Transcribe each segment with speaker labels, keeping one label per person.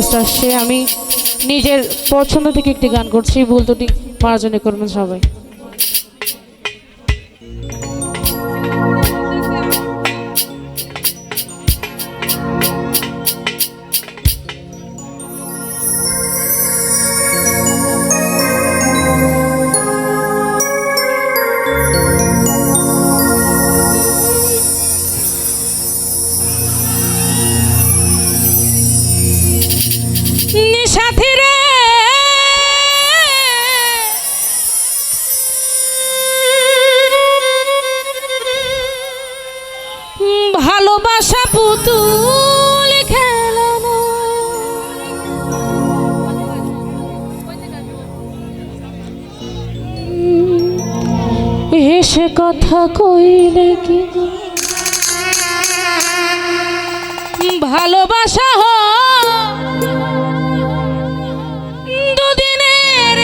Speaker 1: আসছে। আমি নিজের পছন্দ থেকে একটি গান করছি ভুল দুটি মার্জনে করবেন সবাই। এসে কথা কইলে কি ভালোবাসা হ দুদিনের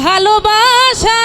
Speaker 1: ভালোবাসা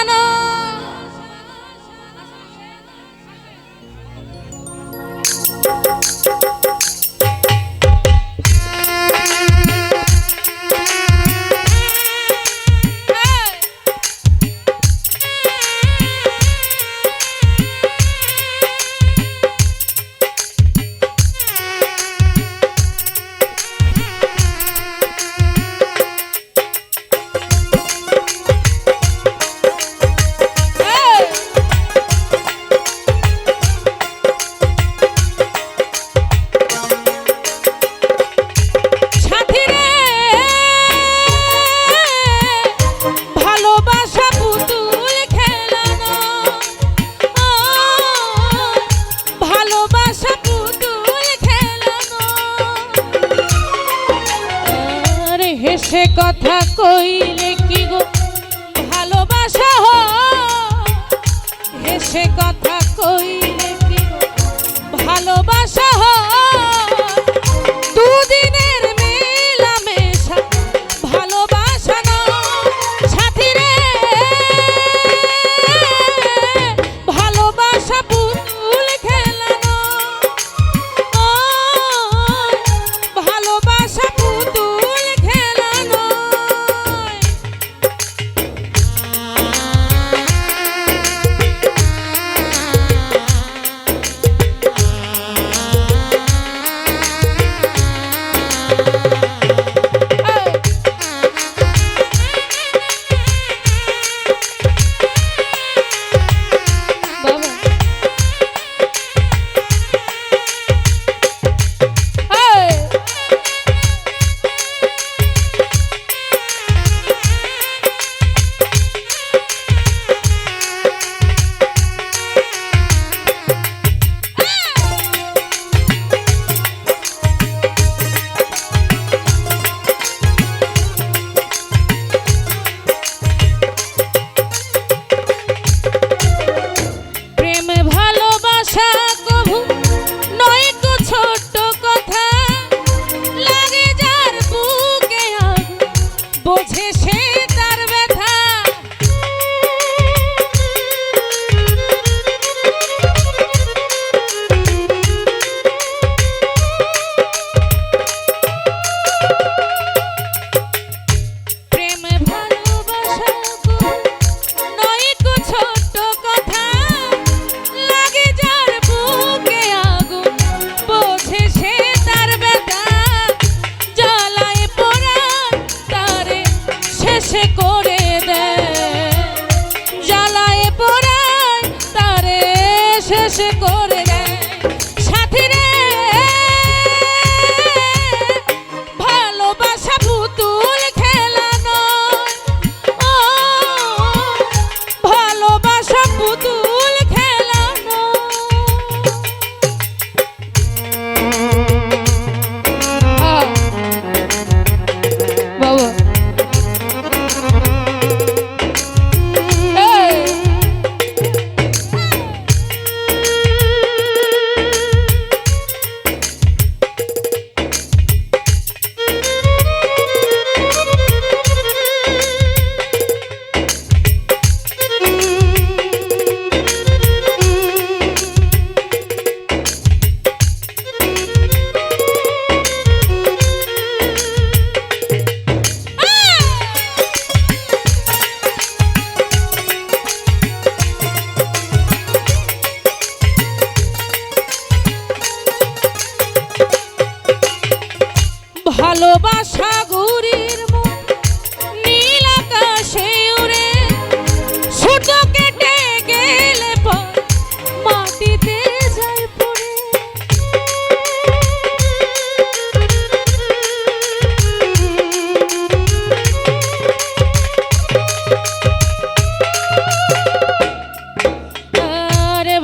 Speaker 1: হেসে কথা কইলে কি গো? ভালোবাসা হে হেসে কথা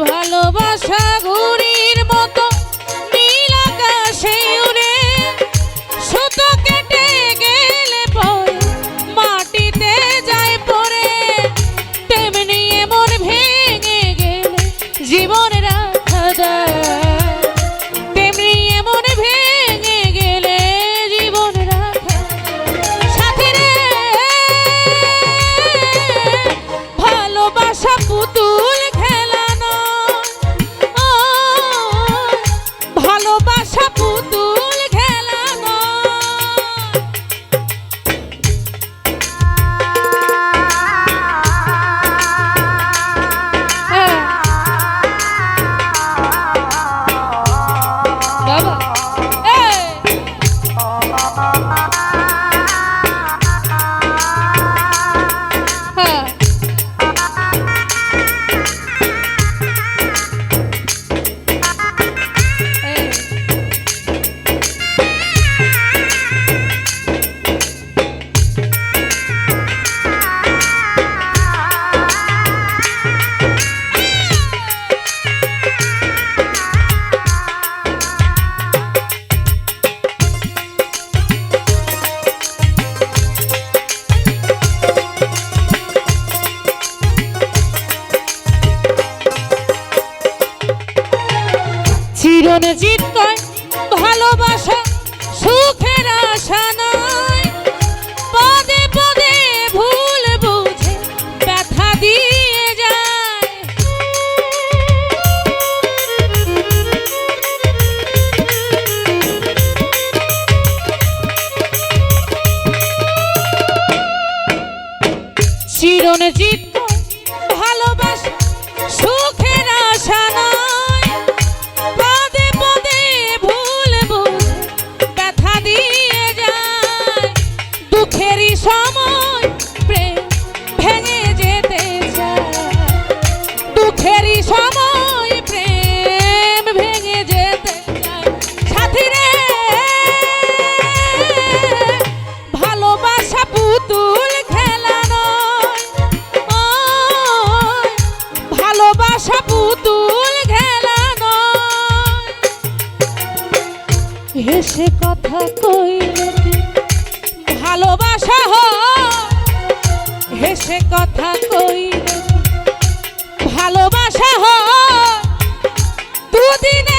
Speaker 1: ভালোবাসা গো। Baba. Hey! হেসে কথা কইল ভালোবাসা হো হেসে কথা কইল ভালোবাসা হো দুদিনে